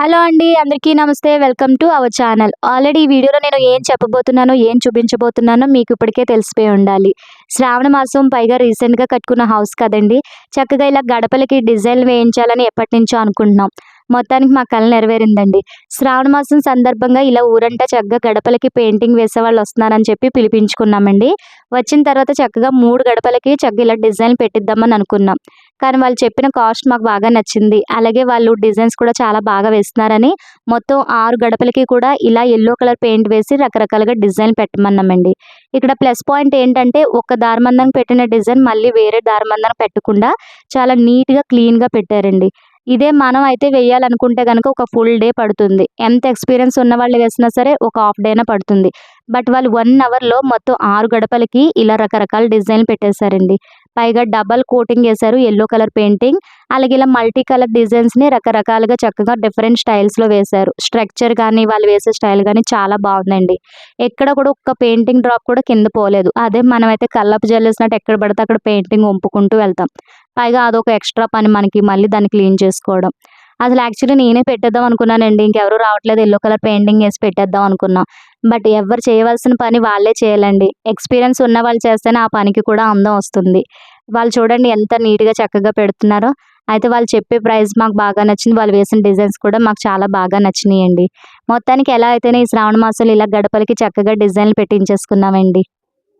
Hello అండి అందరికీ నమస్తే. Welcome to our channel. Already ఈ వీడియోలో నేను ఏం చెప్పబోతున్నానో ఏం చూపించబోతున్నానో మీకు ఇప్పటికే తెలిసిపోయి ఉండాలి. శ్రావణ మాసం పైగా రీసెంట్గా కట్టుకున్న హౌస్ కదండి. చక్కగా ఇలా గడపలకి డిజైన్ వేయించాలని ఎప్పటి నుంచో అనుకుంటున్నాం. మొత్తానికి మా కళ నెరవేరిందండి. శ్రావణ మాసం సందర్భంగా ఇలా ఊరంతా చక్కగా గడపలకి పెయింటింగ్ వేసే వాళ్ళు వస్తున్నారని చెప్పి పిలిపించుకున్నామండి. వచ్చిన తర్వాత చక్కగా మూడు గడపలకి చక్కగా ఇలా డిజైన్ పెట్టిద్దామని అనుకున్నాం. కానీ వాళ్ళు చెప్పిన కాస్ట్ మాకు బాగా నచ్చింది. అలాగే వాళ్ళు డిజైన్స్ కూడా చాలా బాగా వేస్తున్నారని మొత్తం ఆరు గడపలకి కూడా ఇలా ఎల్లో కలర్ పెయింట్ వేసి రకరకాలుగా డిజైన్ పెట్టమన్నామండి. ఇక్కడ ప్లస్ పాయింట్ ఏంటంటే ఒక దారమందం పెట్టిన డిజైన్ మళ్ళీ వేరే దారమందం పెట్టకుండా చాలా నీట్గా క్లీన్గా పెట్టారండి. ఇదే మనం అయితే వేయాలనుకుంటే కనుక ఒక ఫుల్ డే పడుతుంది. ఎంత ఎక్స్పీరియన్స్ ఉన్న వాళ్ళు వేసినా సరే ఒక హాఫ్ డేనే పడుతుంది. బట్ వాళ్ళు వన్ అవర్లో మొత్తం ఆరు గడపలకి ఇలా రకరకాల డిజైన్ పెట్టేశారండి. పైగా డబల్ కోటింగ్ వేశారు ఎల్లో కలర్ పెయింటింగ్ అలాగే ఇలా మల్టీ కలర్ డిజైన్స్ని రకరకాలుగా చక్కగా డిఫరెంట్ స్టైల్స్లో వేశారు. స్ట్రక్చర్ కానీ వాళ్ళు వేసే స్టైల్ కానీ చాలా బాగుందండి. ఎక్కడ కూడా ఒక్క పెయింటింగ్ డ్రాప్ కూడా కింద పోలేదు. అదే మనమైతే కల్లపు జల్లేసినట్టు ఎక్కడ పడితే అక్కడ పెయింటింగ్ వంపుకుంటూ వెళ్తాం. పైగా అదొక ఎక్స్ట్రా పని మనకి మళ్ళీ దాన్ని క్లీన్ చేసుకోవడం. అసలు యాక్చువల్లీ నేనే పెట్టేద్దాం అనుకున్నానండి. ఇంకెవరు రావట్లేదు. ఎల్లో కలర్ పెయింటింగ్ వేసి పెట్టేద్దాం అనుకున్నా. బట్ ఎవరు చేయవలసిన పని వాళ్ళే చేయాలండి. ఎక్స్పీరియన్స్ ఉన్న వాళ్ళు చేస్తేనే ఆ పనికి కూడా అందం వస్తుంది. వాళ్ళు చూడండి ఎంత నీట్గా చక్కగా పెడుతున్నారో. అయితే వాళ్ళు చెప్పే ప్రైస్ మాకు బాగా నచ్చింది. వాళ్ళు వేసిన డిజైన్స్ కూడా మాకు చాలా బాగా నచ్చినాయండి. మొత్తానికి ఎలా అయితేనే ఈ శ్రావణ మాసంలో ఇలా గడపలకి చక్కగా డిజైన్లు పెట్టించేసుకున్నామండి.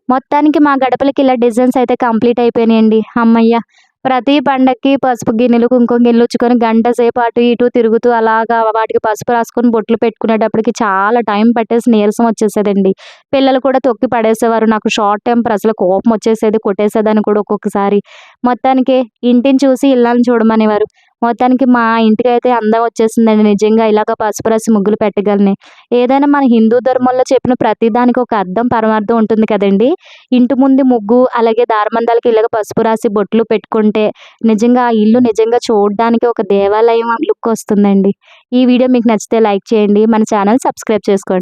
మొత్తానికి మా గడపలకి ఇలా డిజైన్స్ అయితే కంప్లీట్ అయిపోయినాయండి. అమ్మయ్య! ప్రతి పండక్కి పసుపు గిన్నెలు కుంకుమ గిన్నెలు ఉంచుకొని గంట సేపు అటు ఇటు తిరుగుతూ అలాగా వాటికి పసుపు రాసుకొని బొట్లు పెట్టుకునేటప్పటికి చాలా టైం పట్టేసి నీరసం వచ్చేసేదండి. పిల్లలు కూడా తొక్కి పడేసేవారు. నాకు షార్ట్ టెంపర్ అసలు కోపం వచ్చేసేది కొట్టేసేదని కూడా ఒక్కొక్కసారి. మొత్తానికి ఇంటిని చూసి ఇళ్ళని చూడమనేవారు. మొత్తానికి మా ఇంటికి అయితే అందం వచ్చేసిందండి. నిజంగా ఇలాగ పసుపు రాసి ముగ్గులు పెట్టగలని. ఏదైనా మన హిందూ ధర్మంలో చెప్పిన ప్రతి దానికి ఒక అర్థం పరమార్థం ఉంటుంది కదండి. ఇంటి ముందు ముగ్గు అలాగే దారమందాలకి ఇలాగ పసుపు రాసి బొట్లు పెట్టుకుంటే నిజంగా ఆ ఇల్లు నిజంగా చూడడానికి ఒక దేవాలయం లుక్ వస్తుందండి. ఈ వీడియో మీకు నచ్చితే లైక్ చేయండి. మన ఛానల్ సబ్స్క్రైబ్ చేసుకోండి.